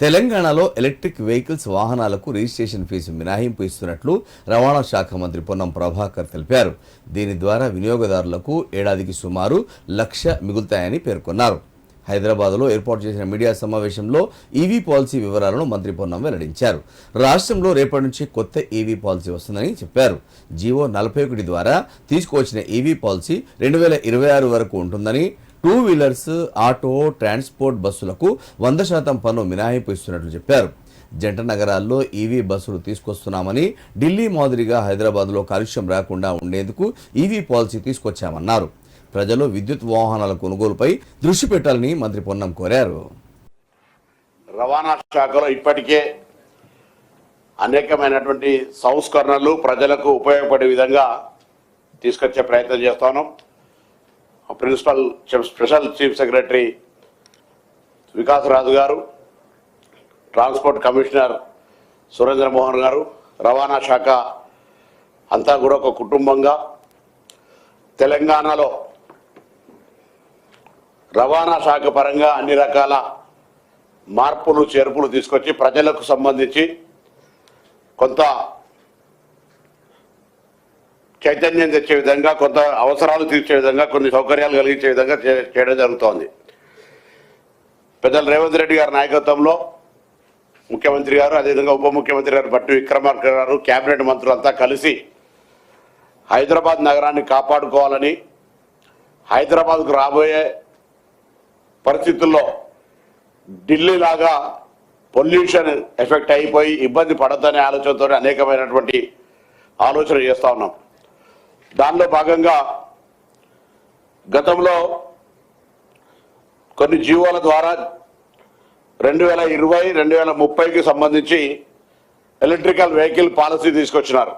తెలంగాణలో electric vehicles వాహనాలకు registration fee మినహాయింపు ఇస్తున్నట్లు రవాణా శాఖ మంత్రి పొన్నం ప్రభాకర్ తెలిపారు. దీని ద్వారా వినియోగదారులకు ఏడాదికి సుమారు లక్ష మిగులుతాయని పేర్కొన్నారు. హైదరాబాద్లో ఏర్పాటు చేసిన మీడియా సమావేశంలో ఈవీ పాలసీ వివరాలను మంత్రి పొన్నం వెల్లడించారు. రాష్ట్రంలో రేపటి నుంచి కొత్త ఈవీ పాలసీ వస్తుందని చెప్పారు. జీవో నలభై ఒకటి ద్వారా తీసుకువచ్చిన ఈవీ పాలసీ రెండు వేల ఇరవై ఆరు వరకు ఉంటుందని టూ వీలర్స్ ఆటో ట్రాన్స్పోర్ట్ బస్సులకు వంద శాతం పన్ను మినహాయింపు ఇస్తున్నట్లు చెప్పారు. జంట నగరాల్లో ఈవీ బస్సులు తీసుకొస్తున్నామని ఢిల్లీ మాదిరిగా హైదరాబాద్లో కాలుష్యం రాకుండా ఉండేందుకు ఈవీ పాలసీ తీసుకొచ్చామన్నారు. ప్రజలు విద్యుత్ వాహనాల కొనుగోలుపై దృష్టి పెట్టాలని మంత్రి పొన్నం కోరారు. రవాణా శాఖలో ఇప్పటికే అనేకమైనటువంటి సంస్కరణలు ప్రజలకు ఉపయోగపడే విధంగా తీసుకొచ్చే ప్రయత్నం చేస్తాను. Principal chief- special chief secretary Vikas Raju garu transport commissioner Surendra Mohan గారు రవాణా శాఖ అంతా కూడా ఒక కుటుంబంగా తెలంగాణలో రవాణా శాఖ పరంగా అన్ని రకాల మార్పులు చేర్పులు తీసుకొచ్చి ప్రజలకు సంబంధించి కొంత చైతన్యం తెచ్చే విధంగా కొంత అవసరాలు తీర్చే విధంగా కొన్ని సౌకర్యాలు కలిగించే విధంగా చే- చేయడం జరుగుతోంది. పెద్దలు రేవంత్ రెడ్డి గారి నాయకత్వంలో ముఖ్యమంత్రి గారు అదేవిధంగా ఉప ముఖ్యమంత్రి గారు బట్టి విక్రమార్క గారు కేబినెట్ మంత్రులంతా కలిసి హైదరాబాద్ నగరాన్ని కాపాడుకోవాలని హైదరాబాద్కు రాబోయే పరిస్థితుల్లో ఢిల్లీ లాగా పొల్యూషన్ ఎఫెక్ట్ అయిపోయి ఇబ్బంది పడద్దనే ఆలోచనతో అనేకమైనటువంటి ఆలోచన చేస్తా ఉన్నాం. దానిలో భాగంగా గతంలో కొన్ని జీవోల ద్వారా రెండు వేల ఇరవై రెండు వేల ముప్పైకి సంబంధించి ఎలక్ట్రికల్ వెహికల్ పాలసీ తీసుకొచ్చినారు.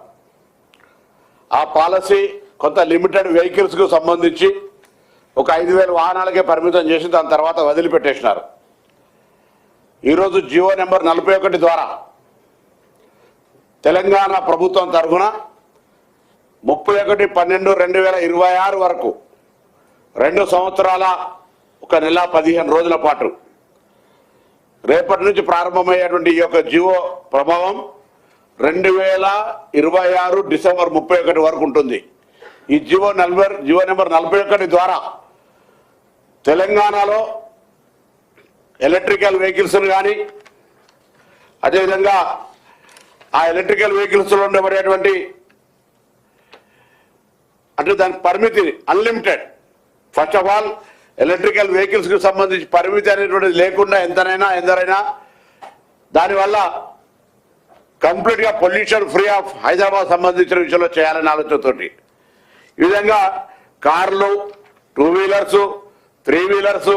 ఆ పాలసీ కొంత లిమిటెడ్ వెహికల్స్కు సంబంధించి ఒక ఐదు వేల వాహనాలకే పరిమితం చేసి దాని తర్వాత వదిలిపెట్టేసినారు. ఈరోజు జియో నెంబర్ నలభై ఒకటి ద్వారా తెలంగాణ ప్రభుత్వం తరఫున ముప్పై ఒకటి పన్నెండు రెండు వేల ఇరవై ఆరు వరకు రెండు సంవత్సరాల ఒక నెల పదిహేను రోజుల పాటు రేపటి నుంచి ప్రారంభమయ్యేటువంటి ఈ యొక్క జియో ప్రభావం రెండు వేల ఇరవై ఆరు డిసెంబర్ ముప్పై ఒకటి వరకు ఉంటుంది. ఈ జియో నలభై జియో నెంబర్ నలభై ఒకటి ద్వారా తెలంగాణలో ఎలక్ట్రికల్ వెహికల్స్ను కానీ అదేవిధంగా ఆ ఎలక్ట్రికల్ వెహికల్స్లో ఉండబడేటువంటి అంటే దాని పరిమితి unlimited first of all electrical వెహికల్స్కి సంబంధించి పరిమితి అనేటువంటిది లేకుండా ఎంతనైనా ఎందరైనా దానివల్ల కంప్లీట్గా పొల్యూషన్ ఫ్రీ ఆఫ్ హైదరాబాద్ సంబంధించిన విషయంలో చేయాలనే ఆలోచనతోటి. ఈ విధంగా కార్లు two wheelers three wheelers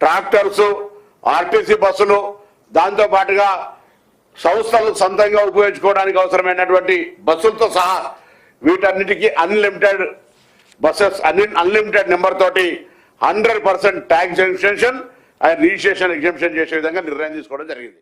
tractors RTC బస్సులు దాంతో పాటుగా సంస్థలు సొంతంగా ఉపయోగించుకోవడానికి అవసరమైనటువంటి బస్సులతో సహా వీటన్నిటికీ అన్లిమిటెడ్ బస్సెస్ అన్ని అన్లిమిటెడ్ నెంబర్ తోటి hundred percent tax exemption and registration exemption చేసే విధంగా నిర్ణయం తీసుకోవడం జరిగింది.